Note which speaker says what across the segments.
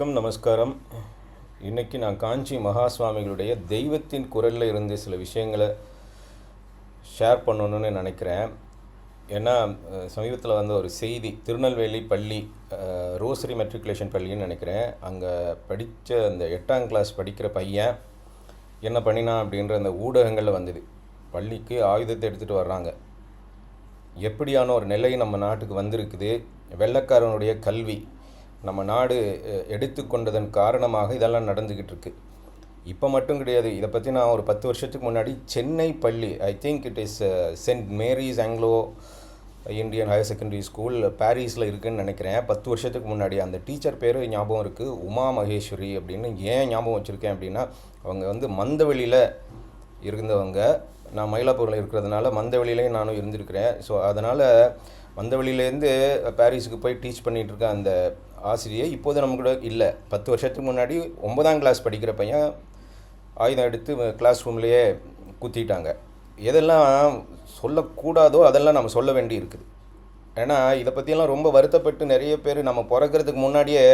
Speaker 1: வணக்கம் நமஸ்காரம். இன்றைக்கி நான் காஞ்சி மகா சுவாமிகளுடைய தெய்வத்தின் குரலில் இருந்து சில விஷயங்களை ஷேர் பண்ணணும்னு நினைக்கிறேன். ஏன்னா சமீபத்தில் வந்த ஒரு செய்தி திருநெல்வேலி பள்ளி ரோசரி மெட்ரிகுலேஷன் பள்ளின்னு நினைக்கிறேன். அங்கே படித்த அந்த எட்டாம் கிளாஸ் படிக்கிற பையன் என்ன பண்ணினான் அப்படின்ற அந்த ஊடகங்களில் வந்தது. பள்ளிக்கு ஆயுதத்தை எடுத்துகிட்டு வர்றாங்க. எப்படியான ஒரு நிலை நம்ம நாட்டுக்கு வந்திருக்குது? வெள்ளக்காரனுடைய கல்வி நம்ம நாடு எடுத்துக்கொண்டதன் காரணமாக இதெல்லாம் நடந்துக்கிட்டு இருக்கு இப்போ மட்டும் கிடையாது. இதை பற்றி நான் ஒரு பத்து வருஷத்துக்கு முன்னாடி சென்னை பள்ளி I think it is saint Mary's Anglo Indian higher secondary school பாரிஸில் இருக்குதுன்னு நினைக்கிறேன். பத்து வருஷத்துக்கு முன்னாடி அந்த டீச்சர் பேர் ஞாபகம் இருக்குது உமா மகேஸ்வரி அப்படின்னு ஏன் ஞாபகம் வச்சுருக்கேன் அப்படின்னா அவங்க வந்து மந்தவெளியில் இருந்தவங்க. நான் மயிலாப்பூரில் இருக்கிறதுனால மந்தவெளியிலையும் நானும் இருந்திருக்கிறேன். ஸோ அதனால் மந்தவெளியிலேருந்து பாரிஸுக்கு போய் டீச் பண்ணிகிட்ருக்க அந்த ஆசிரியை இப்போது நம்ம கூட இல்லை. பத்து வருஷத்துக்கு முன்னாடி ஒன்பதாம் கிளாஸ் படிக்கிற பையன் ஆயுதம் எடுத்து கிளாஸ் ரூம்லேயே குத்திட்டாங்க. எதெல்லாம் சொல்லக்கூடாதோ அதெல்லாம் நம்ம சொல்ல வேண்டி இருக்குது ஏன்னா இதை பற்றியெல்லாம் ரொம்ப வருத்தப்பட்டு நிறைய பேர் நம்ம பிறக்கிறதுக்கு முன்னாடியே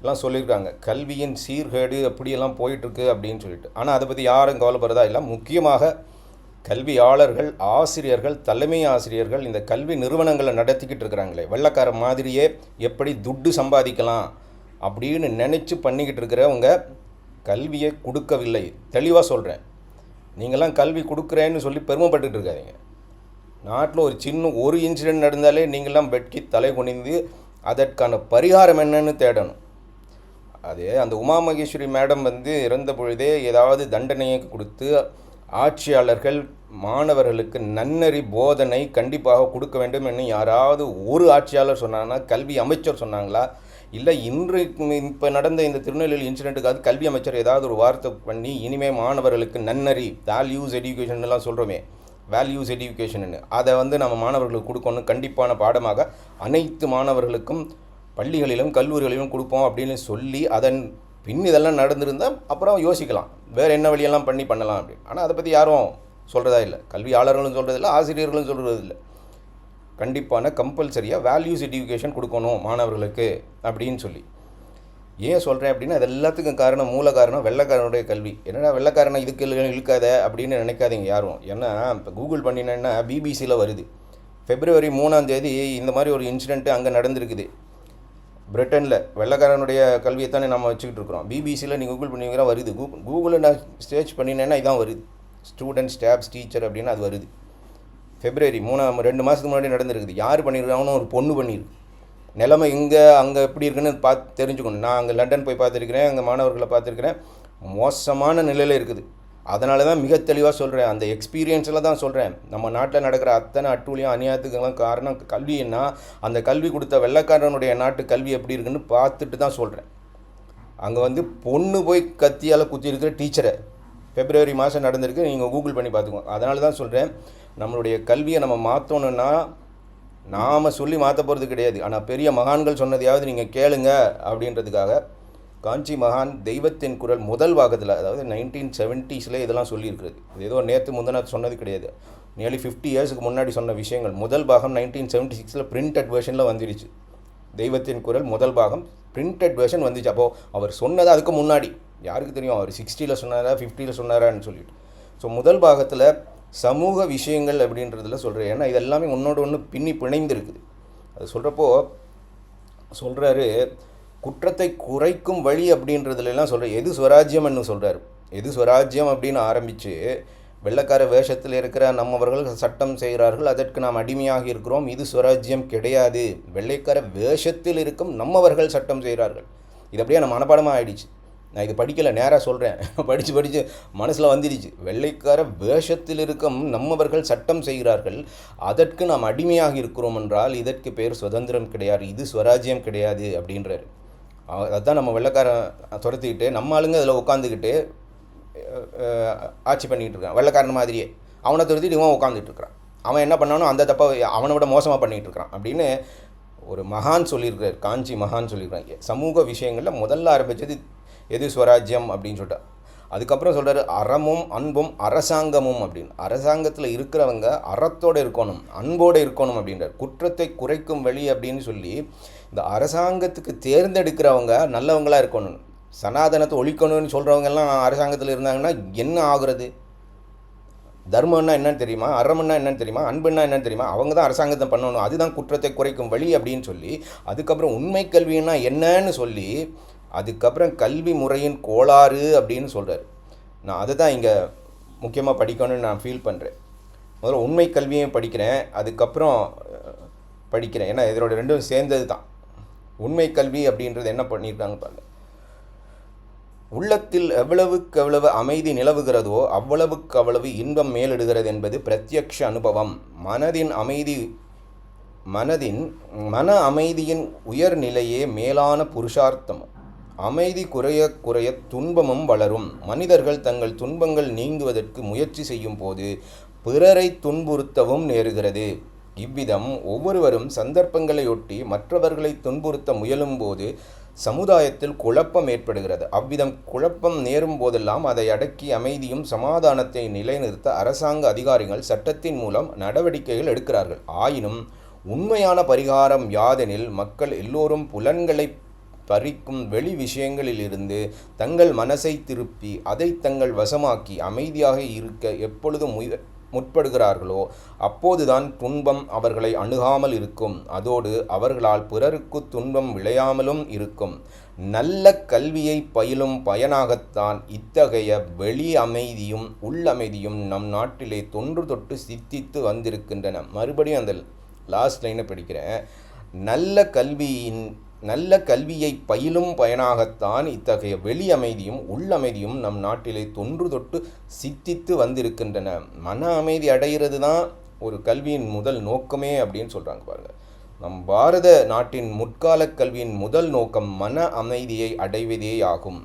Speaker 1: எல்லாம் சொல்லியிருக்காங்க. கல்வியின் சீர்கேடு அப்படியெல்லாம் போயிட்டுருக்கு அப்படின்னு சொல்லிட்டு. ஆனால் அதை பற்றி யாரும் கவலைப்படுறதா இல்லை. முக்கியமாக கல்வியாளர்கள் ஆசிரியர்கள் தலைமை ஆசிரியர்கள் இந்த கல்வி நிறுவனங்களை நடத்திக்கிட்டு இருக்கிறாங்களே. வெள்ளக்கார மாதிரியே எப்படி துட்டு சம்பாதிக்கலாம் அப்படின்னு நினச்சி பண்ணிக்கிட்டு இருக்கிறவங்க கல்வியை கொடுக்கவில்லை. தெளிவாக சொல்கிறேன் நீங்களாம் கல்வி கொடுக்குறேன்னு சொல்லி பெருமைப்பட்டுட்டு இருக்காதிங்க. நாட்டில் ஒரு சின்ன ஒரு இன்சிடென்ட் நடந்தாலே நீங்களாம் வெட்கி தலை குனிந்து அதற்கான பரிகாரம் என்னன்னு தேடணும். அது அந்த உமா மகேஸ்வரி மேடம் வந்து இறந்த பொழுதே ஏதாவது தண்டனையை கொடுத்து ஆட்சியாளர்கள் மாணவர்களுக்கு நன்னறி போதனை கண்டிப்பாக கொடுக்க வேண்டும் என்று யாராவது ஒரு ஆட்சியாளர் சொன்னாங்கன்னா கல்வி அமைச்சர் சொன்னாங்களா? இல்லை இன்று இப்போ நடந்த இந்த திருநெல்வேலி இன்சிடெண்ட்டுக்காவது கல்வி அமைச்சர் ஏதாவது ஒரு வார்த்தை பண்ணி இனிமே மாணவர்களுக்கு நன்னறி வேல்யூஸ் எடியூகேஷன் எல்லாம் சொல்கிறோமே வேல்யூஸ் எடியூகேஷன்னு அதை வந்து நம்ம மாணவர்களுக்கு கொடுக்கணும். கண்டிப்பான பாடமாக அனைத்து மாணவர்களுக்கும் பள்ளிகளிலும் கல்லூரிகளிலும் கொடுப்போம் அப்படின்னு சொல்லி அதன் பின் இதெல்லாம் நடந்திருந்தால் அப்புறம் யோசிக்கலாம். வேறு என்ன வழியெல்லாம் பண்ணி பண்ணலாம் அப்படின்னு. ஆனால் அதை பற்றி யாரும் சொல்கிறதா இல்லை. கல்வியாளர்களும் சொல்கிறதில்ல ஆசிரியர்களும் சொல்கிறது இல்லை கண்டிப்பான கம்பல்சரியாக வேல்யூஸ் எஜுகேஷன் கொடுக்கணும் மாணவர்களுக்கு அப்படின்னு சொல்லி. ஏன் சொல்கிறேன் அப்படின்னா அது எல்லாத்துக்கும் காரணம் மூல காரணம் வெள்ளைக்காரனுடைய கல்வி. என்னடா வெள்ளக்காரனை இதுக்கு இழுக்காத அப்படின்னு நினைக்காதீங்க யாரும். ஏன்னா இப்போ கூகுள் பண்ணினேன்னா பிபிசியில் வருது. ஃபெப்ரவரி மூணாம் தேதி இந்த மாதிரி ஒரு இன்சிடெண்ட்டு அங்கே நடந்திருக்குது. பிரிட்டனில் வெள்ளைக்காரனுடைய கல்வியை தானே நம்ம வச்சுக்கிட்டு இருக்கிறோம். பிபிசியில் நீங்கள் கூகுள் பண்ணிங்கன்னா வருது. கூகுள் கூகுளில் நான் சர்ச் பண்ணினேன்னா இதான் வருது. ஸ்டூடெண்ட் ஸ்டாஃப்ஸ் டீச்சர் அப்படின்னு அது வருது. ஃபெப்ரவரி மூணாம் ரெண்டு மாதத்துக்கு முன்னாடி நடந்திருக்குது. யார் பண்ணியிருக்காங்கன்னு ஒரு பொண்ணு பண்ணியிருக்கு. நிலைமை இங்கே அங்கே எப்படி இருக்குன்னு பார்த்து தெரிஞ்சுக்கணும். நான் அங்கே லண்டன் போய் பார்த்துருக்கிறேன் அங்கே மாணவர்களை பார்த்துருக்கிறேன். மோசமான நிலையில் இருக்குது. அதனால தான் மிக தெளிவாக சொல்கிறேன் அந்த எக்ஸ்பீரியன்ஸில் தான் சொல்கிறேன் நம்ம நாட்டில் நடக்கிற அத்தனை அட்டூழியம் அநியாயத்துக்கெல்லாம் காரணம் கல்வின்னா அந்த கல்வி கொடுத்த வெள்ளைக்காரனுடைய நாட்டு கல்வி எப்படி இருக்குன்னு பார்த்துட்டு தான் சொல்கிறேன் அங்கே வந்து பொண்ணு போய் கத்தியால் குத்தி இருக்கிற டீச்சரை. பிப்ரவரி மாதம் நடந்திருக்கு. நீங்கள் கூகுள் பண்ணி பார்த்துக்கோங்க அதனால தான் சொல்கிறேன் நம்மளுடைய கல்வியை நம்ம மாற்றணுன்னா நாம் சொல்லி மாற்ற போகிறது கிடையாது. ஆனால் பெரிய மகான்கள் சொன்னதையாவது நீங்கள் கேளுங்க அப்படின்றதுக்காக காஞ்சி மகான் தெய்வத்தின் குரல் முதல் பாகத்தில் அதாவது நைன்டீன் செவன்ட்டீஸில் இதெல்லாம் சொல்லியிருக்கிறது. இது ஏதோ நேற்று முந்தின சொன்னது கிடையாது. நியர்லி ஃபிஃப்டி இயர்ஸுக்கு முன்னாடி சொன்ன விஷயங்கள். முதல் பாகம் நைன்டீன் செவன்ட்டி சிக்ஸில் பிரிண்டட் வேர்ஷனில் வந்துடுச்சு தெய்வத்தின் குரல் முதல் பாகம் பிரிண்டட் வெர்ஷன் வந்துச்சு. அப்போது அவர் சொன்னது அதுக்கு முன்னாடி. யாருக்கு தெரியும்? அவர் சிக்ஸ்டியில் சொன்னாரா ஃபிஃப்டியில் சொன்னாரான்னு சொல்லிட்டு. ஸோ முதல் பாகத்தில் சமூக விஷயங்கள் அப்படின்றதுல சொல்கிறேன் ஏன்னா இது எல்லாமே ஒன்றோட ஒன்று பின்னி பிணைந்திருக்குது. அது சொல்கிறப்போ சொல்கிறாரு குற்றத்தை குறைக்கும் வழி அப்படின்றதுலாம் சொல்கிற எது ஸ்வராஜ்யம்னு சொல்கிறார் எது ஸ்வராஜ்யம் அப்படின்னு ஆரம்பித்து வெள்ளைக்கார வேஷத்தில் இருக்கிற நம்மவர்கள் சட்டம் செய்கிறார்கள் அதற்கு நாம் அடிமையாக இருக்கிறோம் இது ஸ்வராஜ்யம் கிடையாது. வெள்ளைக்கார வேஷத்தில் இருக்கும் நம்மவர்கள் சட்டம் செய்கிறார்கள். இது அப்படியே நம்ம மனப்பாடமாக ஆயிடுச்சு. நான் இது படிக்கலை நேராக சொல்கிறேன் படித்து படித்து மனசில் வந்துடுச்சு. வெள்ளைக்கார வேஷத்தில் இருக்கும் நம்மவர்கள் சட்டம் செய்கிறார்கள் அதற்கு நாம் அடிமையாக இருக்கிறோம் என்றால் இதற்கு பேர் சுதந்திரம் கிடையாது இது ஸ்வராஜ்யம் கிடையாது அப்படின்றாரு. அதுதான் நம்ம வெள்ளைக்காரன் துரத்திக்கிட்டு நம்ம ஆளுங்க அதில் உட்காந்துக்கிட்டு ஆட்சி பண்ணிக்கிட்டு இருக்கான். வெள்ளைக்காரன் மாதிரியே. அவனை துரத்திட்டு இவன் உட்காந்துட்டு இருக்கிறான். அவன் என்ன பண்ணானோ அந்த தப்பை அவனை விட மோசமாக பண்ணிகிட்டு இருக்கிறான் அப்படின்னு ஒரு மகான் சொல்லியிருக்கார் காஞ்சி மகான் சொல்லியிருக்காங்க சமூக விஷயங்களில் முதல்ல ஆரம்பித்தது எது? ஸ்வராஜ்யம் அப்படின்னு சொல்லிட்டு. அதுக்கப்புறம் சொல்கிறாரு அறமும் அன்பும் அரசாங்கமும் அப்படின்னு. அரசாங்கத்தில் இருக்கிறவங்க அறத்தோடு இருக்கணும் அன்போடு இருக்கணும் அப்படின்றார். குற்றத்தை குறைக்கும் வழி அப்படின்னு சொல்லி இந்த அரசாங்கத்துக்கு தேர்ந்தெடுக்கிறவங்க நல்லவங்களாக இருக்கணும். சனாதனத்தை ஒழிக்கணும்னு சொல்கிறவங்கெல்லாம் அரசாங்கத்தில் இருந்தாங்கன்னா என்ன ஆகுறது? தர்மம்னா என்னன்னு தெரியுமா? அறம்னா என்னன்னு தெரியுமா? அன்புன்னா என்னன்னு தெரியுமா? அவங்க தான் அரசாங்கத்தை பண்ணணும். அதுதான் குற்றத்தை குறைக்கும் வழி அப்படின்னு சொல்லி அதுக்கப்புறம் உண்மை கல்வின்னா என்னன்னு சொல்லி அதுக்கப்புறம் கல்வி முறையின் கோளாறு அப்படின்னு சொல்கிறார் நான் அதை தான் இங்கே முக்கியமாக படிக்கணும்னு நான் ஃபீல் பண்ணுறேன் முதல்ல உண்மை கல்வியும் படிக்கிறேன். அதுக்கப்புறம் படிக்கிறேன். ஏன்னா இதோட ரெண்டும் சேர்ந்தது தான் உண்மை கல்வி அப்படின்றது என்ன பண்ணியிருக்காங்க பாருங்க. உள்ளத்தில் எவ்வளவுக்கு எவ்வளவு அமைதி நிலவுகிறதோ அவ்வளவுக்கு அவ்வளவு இன்பம் மேலிடுகிறது என்பது பிரத்யக்ஷ அனுபவம். மனதின் அமைதி மனதின் மன அமைதியின் உயர்நிலையே மேலான புருஷார்த்தம். அமைதி குறைய குறைய துன்பமும் வளரும். மனிதர்கள் தங்கள் துன்பங்கள் நீங்குவதற்கு முயற்சி செய்யும் போது பிறரை துன்புறுத்தவும் நேருகிறது. இவ்விதம் ஒவ்வொருவரும் சந்தர்ப்பங்களையொட்டி மற்றவர்களை துன்புறுத்த முயலும்போது சமுதாயத்தில் குழப்பம் ஏற்படுகிறது. அவ்விதம் குழப்பம் நேரும் போதெல்லாம் அதை அடக்கி அமைதியும் சமாதானத்தை நிலைநிறுத்த அரசாங்க அதிகாரிகள் சட்டத்தின் மூலம் நடவடிக்கைகள் எடுக்கிறார்கள். ஆயினும் உண்மையான பரிகாரம் யாதெனில் மக்கள் எல்லோரும் புலன்களை பறிக்கும் வெளி விஷயங்களிலிருந்து தங்கள் மனசை திருப்பி அதை தங்கள் வசமாக்கி அமைதியாக இருக்க எப்பொழுதும் முய முற்படுகிறார்களோ அப்போதுதான் துன்பம் அவர்களை அணுகாமல் இருக்கும். அதோடு அவர்களால் பிறருக்கு துன்பம் விளையாமலும் இருக்கும். நல்ல கல்வியை பயிலும் பயனாகத்தான் இத்தகைய வெளி அமைதியும் உள்ளமைதியும் நம் நாட்டிலே தொன்று தொட்டு சித்தித்து வந்திருக்கின்றன. மறுபடியும் அந்த லாஸ்ட் லைனை படிக்கிறேன். நல்ல கல்வியின் நல்ல கல்வியை பயிலும் பயனாகத்தான் இத்தகைய வெளி அமைதியும் உள்ளமைதியும் நம் நாட்டிலே தொன்று தொட்டு சித்தித்து வந்திருக்கின்றன. மன அமைதி அடைகிறது தான் ஒரு கல்வியின் முதல் நோக்கமே அப்படின்னு சொல்கிறாங்க பாருங்கள் நம் பாரத நாட்டின் முற்கால கல்வியின் முதல் நோக்கம் மன அமைதியை அடைவதே ஆகும்.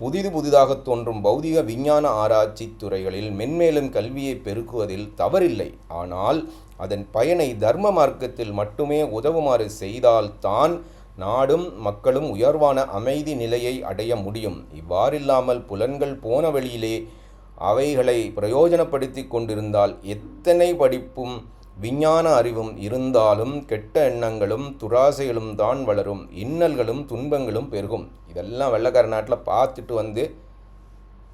Speaker 1: புதிது புதிதாக தோன்றும் பௌதிக விஞ்ஞான ஆராய்ச்சி துறைகளில் மென்மேலும் கல்வியை பெருக்குவதில் தவறில்லை. ஆனால் அதன் பயனை தர்ம மார்க்கத்தில் மட்டுமே உதவுமாறு செய்தால்தான் நாடும் மக்களும் உயர்வான அமைதி நிலையை அடைய முடியும். இவ்வாறில்லாமல் புலன்கள் போன வழியிலே அவைகளை பிரயோஜனப்படுத்தி கொண்டிருந்தால் எத்தனை படிப்பும் விஞ்ஞான அறிவும் இருந்தாலும் கெட்ட எண்ணங்களும் துராசைகளும் தான் வளரும். இன்னல்களும் துன்பங்களும் பெருகும். இதெல்லாம் வெள்ளக்கார நாட்டில் பார்த்துட்டு வந்து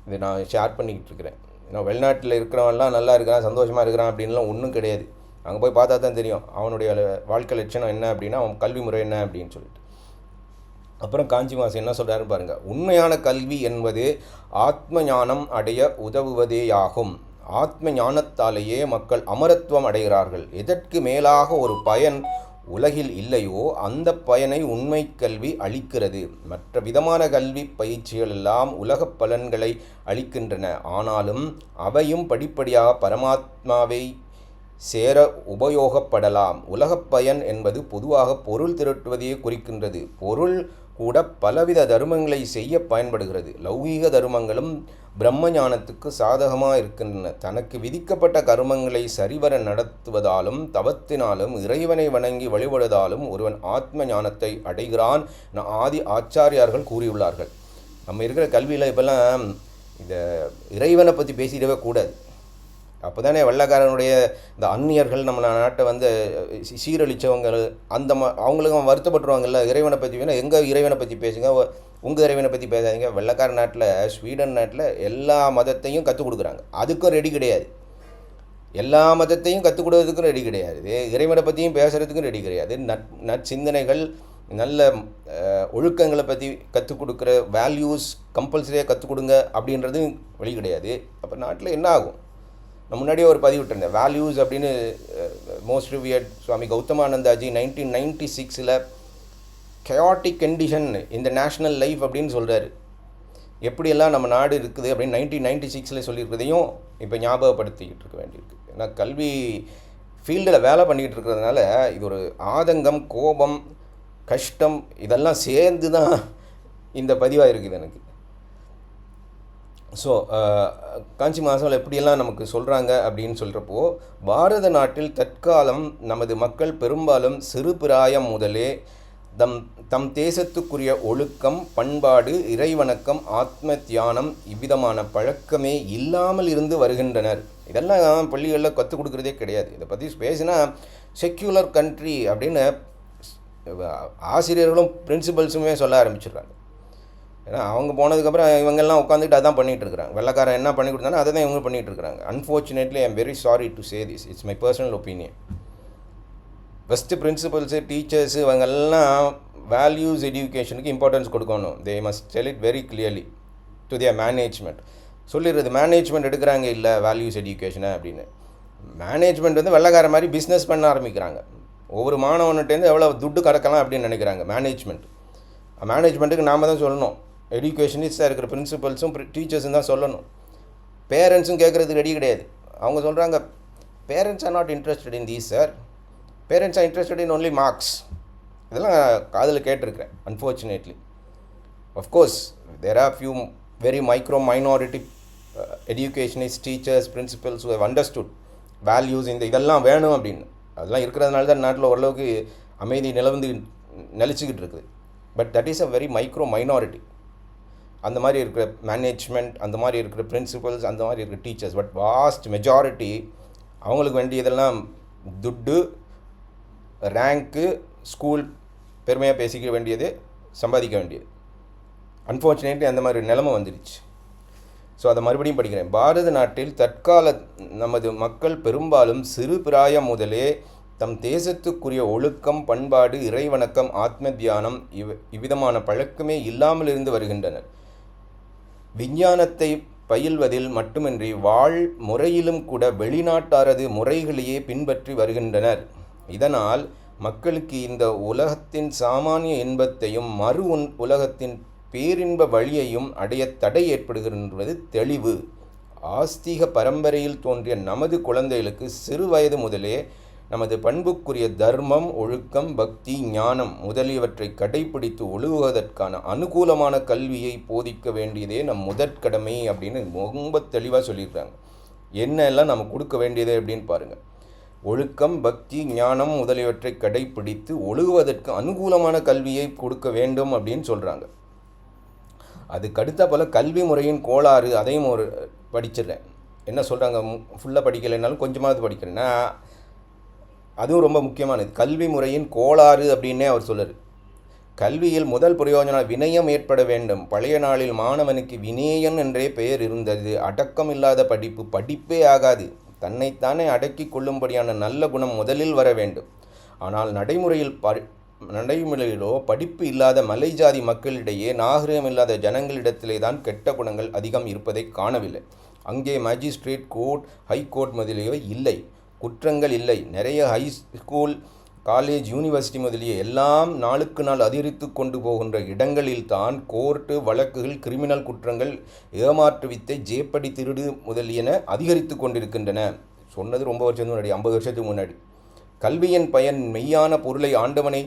Speaker 1: இதை நான் ஷேர் பண்ணிக்கிட்டு இருக்கிறேன். ஏன்னா வெளிநாட்டில் இருக்கிறவன்லாம் நல்லா இருக்கிறான் சந்தோஷமாக இருக்கிறான் அப்படின்லாம் ஒன்றும் கிடையாது. அங்கே போய் பார்த்தா தான் தெரியும் அவனுடைய வாழ்க்கை லட்சணம் என்ன அப்படின்னா அவன் கல்வி முறை என்ன அப்படின்னு சொல்லிட்டு. அப்புறம் காஞ்சி மாசம் என்ன சொல்கிறாரு பாருங்கள் உண்மையான கல்வி என்பது ஆத்ம ஞானம் அடைய உதவுவதேயாகும். ஆத்ம ஞானத்தாலேயே மக்கள் அமரத்துவம் அடைகிறார்கள். எதற்கு மேலாக ஒரு பயன் உலகில் இல்லையோ அந்த பயனை உண்மை கல்வி அளிக்கிறது. மற்ற விதமான கல்வி பயிற்சிகள் எல்லாம் உலக பலன்களை அளிக்கின்றன. ஆனாலும் அவையும் படிப்படியாக பரமாத்மாவை சேர உபயோகப்படலாம். உலகப் பயன் என்பது பொதுவாக பொருள் திரட்டுவதையே குறிக்கின்றது. பொருள் கூட பலவித தர்மங்களை செய்ய பயன்படுகிறது. லௌகீக தர்மங்களும் பிரம்ம ஞானத்துக்கு சாதகமாக இருக்கின்றன. தனக்கு விதிக்கப்பட்ட கர்மங்களை சரிவர நடத்துவதாலும் தவத்தினாலும் இறைவனை வணங்கி வழிபடுவதாலும் ஒருவன் ஆத்ம ஞானத்தை அடைகிறான் என ஆதி ஆச்சாரியார்கள் கூறியுள்ளார்கள். நம்ம இருக்கிற கல்வியில் இப்போல்லாம் இந்த இறைவனை பற்றி பேசிடவே கூடாது. அப்போ தானே வெள்ளைக்காரனுடைய இந்த அந்நியர்கள் நம்ம நாட்டை வந்து சீரழித்தவங்க அந்த ம அவங்களுக்கும் வருத்தப்பட்டுருவாங்கல்ல இறைவனை பற்றி வேணால் எங்கள் இறைவனை பற்றி பேசுங்க உங்கள் இறைவனை பற்றி பேசாதீங்க. வெள்ளக்கார நாட்டில் ஸ்வீடன் நாட்டில் எல்லா மதத்தையும் கற்றுக் கொடுக்குறாங்க. அதுக்கும் ரெடி கிடையாது. எல்லா மதத்தையும் கற்றுக் கொடுக்கறதுக்கும் ரெடி கிடையாது. இறைவனை பற்றியும் பேசுகிறதுக்கும் ரெடி கிடையாது. நட் நற்சிந்தனைகள் நல்ல ஒழுக்கங்களை பற்றி கற்றுக் கொடுக்குற வேல்யூஸ் கம்பல்சரியாக கற்றுக் கொடுங்க அப்படின்றதும் வழி கிடையாது. அப்போ நாட்டில் என்ன ஆகும்? நான் முன்னாடியே ஒரு பதிவிட்டிருந்தேன் வேல்யூஸ் அப்படின்னு most revered Swami Gautamanandaji nineteen ninety சிக்ஸில் கயாட்டிக் கண்டிஷன் இந்த நேஷ்னல் லைஃப் அப்படின்னு சொல்கிறாரு எப்படியெல்லாம் நம்ம நாடு இருக்குது அப்படின்னு நைன்டீன் நைன்டி சிக்ஸில் சொல்லியிருக்கிறதையும் இப்போ ஞாபகப்படுத்திக்கிட்டு இருக்க வேண்டியிருக்கு. ஏன்னா கல்வி ஃபீல்டில் வேலை பண்ணிக்கிட்டு இருக்கிறதுனால இது ஒரு ஆதங்கம் கோபம் கஷ்டம் இதெல்லாம் சேர்ந்து தான் இந்த பதிவாக இருக்குது எனக்கு. ஸோ uh, காஞ்சி மாதங்கள் எப்படியெல்லாம் நமக்கு சொல்கிறாங்க அப்படின்னு சொல்கிறப்போ பாரத நாட்டில் தற்காலம் நமது மக்கள் பெரும்பாலும் சிறு பிராயம் முதலே தம் தம் தேசத்துக்குரிய ஒழுக்கம் பண்பாடு இறைவணக்கம் ஆத்ம தியானம் இவ்விதமான பழக்கமே இல்லாமல் இருந்து வருகின்றனர். இதெல்லாம் பள்ளிகளில் கற்றுக் கொடுக்குறதே கிடையாது. இதை பற்றி பேசினா செக்யூலர் கண்ட்ரி அப்படின்னு ஆசிரியர்களும் பிரின்சிபல்ஸுமே சொல்ல ஆரம்பிச்சிடுறாங்க. ஏன்னா அவங்க போனதுக்கப்புறம் இவங்கெல்லாம் உட்காந்துட்டு அதான் பண்ணிகிட்டு இருக்கிறாங்க வெள்ளக்காரன் என்ன பண்ணி கொடுத்தானோ அதை தான் இவங்க பண்ணிகிட்டு இருக்கிறாங்க unfortunately I am very sorry to say this it's my personal opinion first principals teachers இவங்கெல்லாம் வேல்யூஸ் எஜுகேஷனுக்கு இம்பார்ட்டன்ஸ் கொடுக்கணும். They must tell it very clearly to their management சொல்லிடுறது management எடுக்கிறாங்க இல்லை வேல்யூஸ் எஜுகேஷனை அப்படின்னு. மேனேஜ்மெண்ட் வந்து வெள்ளக்கார மாதிரி பிஸ்னஸ் பண்ண ஆரம்பிக்கிறாங்க. ஒவ்வொரு மாணவன்கிட்டேருந்து எவ்வளோ துட்டு கிடக்கலாம் அப்படின்னு நினைக்கிறாங்க மேனேஜ்மெண்ட் மேனேஜ்மெண்ட்டுக்கு நாம் தான் சொல்லணும். எடியூகேஷனிஸ்டாக இருக்கிற பிரின்சிபல்ஸும் டீச்சர்ஸும் தான் சொல்லணும். பேரண்ட்ஸும் கேட்குறதுக்கு ரெடி கிடையாது. அவங்க சொல்கிறாங்க parents are not interested in these sir parents are interested in only marks இதெல்லாம் காதில் கேட்டிருக்கிறேன் unfortunately of course there are few very micro minority educationist teachers principals have understood values இந்த இதெல்லாம் வேணும் அப்படின்னு. அதெல்லாம் இருக்கிறதுனால தான் நாட்டில் ஓரளவுக்கு அமைதி நிலவுந்து நிலச்சிக்கிட்டு இருக்குது. But that is a very micro minority அந்த மாதிரி இருக்கிற மேனேஜ்மெண்ட் அந்த மாதிரி இருக்கிற பிரின்சிபல்ஸ் அந்த மாதிரி இருக்கிற டீச்சர்ஸ் பட் வாஸ்ட் மெஜாரிட்டி அவங்களுக்கு வேண்டியதெல்லாம் துட்டு ரேங்க்கு ஸ்கூல் பெருமையாக பேசிக்க வேண்டியது சம்பாதிக்க வேண்டியது. அன்ஃபார்ச்சுனேட்லி அந்த மாதிரி நிலைமை வந்துடுச்சு ஸோ அதை மறுபடியும் படிக்கிறேன். பாரத நாட்டில் தற்கால நமது மக்கள் பெரும்பாலும் சிறு பிராயம் முதலே தம் தேசத்துக்குரிய ஒழுக்கம் பண்பாடு இறைவணக்கம் ஆத்ம தியானம் இவ் இவ்விதமான பழக்கமே இல்லாமல் இருந்து வருகின்றனர். விஞ்ஞானத்தை பயில்வதில் மட்டுமின்றி வாழ் முறையிலும் கூட வெளிநாட்டாரது முறைகளையே பின்பற்றி வருகின்றனர். இதனால் மக்களுக்கு இந்த உலகத்தின் சாமானிய இன்பத்தையும் மறு உன் உலகத்தின் பேரின்ப வழியையும் அடைய தடை ஏற்படுகின்றது தெளிவு. ஆஸ்திக பரம்பரையில் தோன்றிய நமது குழந்தைகளுக்கு சிறு வயது முதலே நமது பண்புக்குரிய தர்மம் ஒழுக்கம் பக்தி ஞானம் முதலியவற்றை கடைபிடித்து ஒழுகுவதற்கான அனுகூலமான கல்வியை போதிக்க வேண்டியதே நம் முதற்கடமை அப்படின்னு ரொம்ப தெளிவாக சொல்லியிருக்காங்க. என்ன எல்லாம் நம்ம கொடுக்க வேண்டியது அப்படின்னு பாருங்கள் ஒழுக்கம் பக்தி ஞானம் முதலியவற்றை கடைபிடித்து ஒழுகுவதற்கு அனுகூலமான கல்வியை கொடுக்க வேண்டும் அப்படின்னு சொல்கிறாங்க அதுக்கு அடுத்த போல் கல்வி முறையின் கோளாறு அதையும் ஒரு படிச்சிடுறேன். என்ன சொல்கிறாங்க ஃபுல்லாக படிக்கலைனாலும் கொஞ்சமாவது படிக்கிறேன். அதுவும் ரொம்ப முக்கியமானது. கல்வி முறையின் கோளாறு அப்படின்னே அவர் சொல்லுறார் கல்வியில் முதல் பிரயோஜனம் வினயம் ஏற்பட வேண்டும். பழைய நாளில் மாணவனுக்கு வினேயன் என்றே பெயர் இருந்தது. அடக்கம் இல்லாத படிப்பு படிப்பே ஆகாது. தன்னைத்தானே அடக்கி கொள்ளும்படியான நல்ல குணம் முதலில் வர வேண்டும். ஆனால் நடைமுறையில் ப நடைமுறையிலோ படிப்பு இல்லாத மலை ஜாதி மக்களிடையே நாகரிகம் இல்லாத ஜனங்களிடத்திலே தான் கெட்ட குணங்கள் அதிகம் இருப்பதை காணவில்லை. அங்கே மேஜிஸ்ட்ரேட் கோர்ட் ஹைகோர்ட் முதலியவை இல்லை. குற்றங்கள் இல்லை. நிறைய ஹை ஸ்கூல் காலேஜ் யூனிவர்சிட்டி முதலிய எல்லாம் நாளுக்கு நாள் அதிகரித்து கொண்டு போகின்ற இடங்களில் தான் கோர்ட்டு வழக்குகள் கிரிமினல் குற்றங்கள் ஏமாற்று வித்தை ஜேப்படி திருடு முதலியன அதிகரித்து கொண்டிருக்கின்றன. சொன்னது ரொம்ப வருஷத்துக்கு முன்னாடி ஐம்பது வருஷத்துக்கு முன்னாடி. கல்வியின் பயன் மெய்யான பொருளை ஆண்டவனை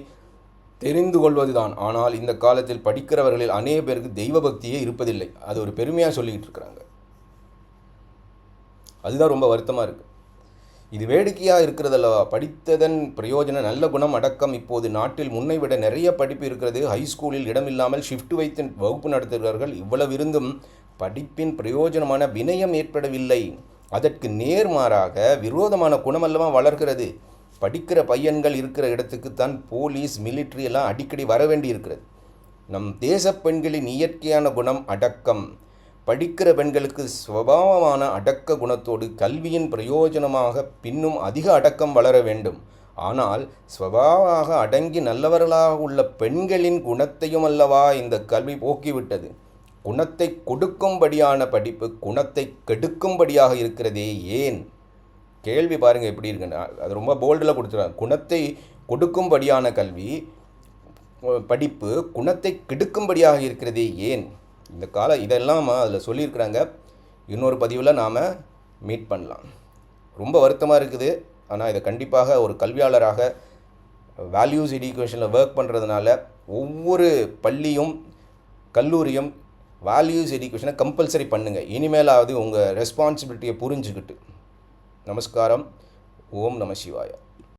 Speaker 1: தெரிந்து கொள்வதுதான். ஆனால் இந்த காலத்தில் படிக்கிறவர்களில் அநேக பேருக்கு தெய்வ பக்தியே இருப்பதில்லை. அது ஒரு பெருமையாக சொல்லிக்கிட்டு இருக்கிறாங்க. அதுதான் ரொம்ப வருத்தமாக இருக்குது இது வேடிக்கையாக இருக்கிறதல்லவா? படித்ததன் பிரயோஜனம் நல்ல குணம் அடக்கம். இப்போது நாட்டில் முன்னை விட நிறைய படிப்பு இருக்கிறது. ஹைஸ்கூலில் இடமில்லாமல் ஷிஃப்ட் வைத்து வகுப்பு நடத்துகிறார்கள். இவ்வளவு இருந்தும் படிப்பின் பிரயோஜனமான வினயம் ஏற்படவில்லை. அதற்கு நேர்மாறாக விரோதமான குணமல்லவா வளர்கிறது. படிக்கிற பையன்கள் இருக்கிற இடத்துக்குத்தான் போலீஸ் மிலிட்ரி எல்லாம் அடிக்கடி வர வேண்டி இருக்கிறது நம் தேச பெண்களின் இயற்கையான குணம் அடக்கம். படிக்கிற பெண்களுக்கு சுவாவமான அடக்க குணத்தோடு கல்வியின் பிரயோஜனமாக பின்னும் அதிக அடக்கம் வளர வேண்டும். ஆனால் ஸ்வபாவாக அடங்கி நல்லவர்களாக உள்ள பெண்களின் குணத்தையும் அல்லவா இந்த கல்வி போக்கிவிட்டது? குணத்தை கொடுக்கும்படியான படிப்பு குணத்தை கெடுக்கும்படியாக இருக்கிறதே ஏன்? கேள்வி பாருங்கள் எப்படி இருக்குன்னு. அது ரொம்ப போல்டில் கொடுத்துருவாங்க குணத்தை கொடுக்கும்படியான கல்வி படிப்பு குணத்தை கெடுக்கும்படியாக இருக்கிறதே ஏன்? இந்த கால இதெல்லாம் அதில் சொல்லியிருக்கிறாங்க. இன்னொரு பதிவில் நாம் மீட் பண்ணலாம். ரொம்ப வருத்தமாக இருக்குது. ஆனால் இதை கண்டிப்பாக ஒரு கல்வியாளராக வேல்யூஸ் எடியூகேஷனில் ஒர்க் பண்ணுறதுனால ஒவ்வொரு பள்ளியும் கல்லூரியும் வேல்யூஸ் எடியூகேஷனை கம்பல்சரி பண்ணுங்கள் இனிமேலாவது உங்கள் ரெஸ்பான்சிபிலிட்டியை புரிஞ்சுக்கிட்டு. நமஸ்காரம். ஓம் நம சிவாயா.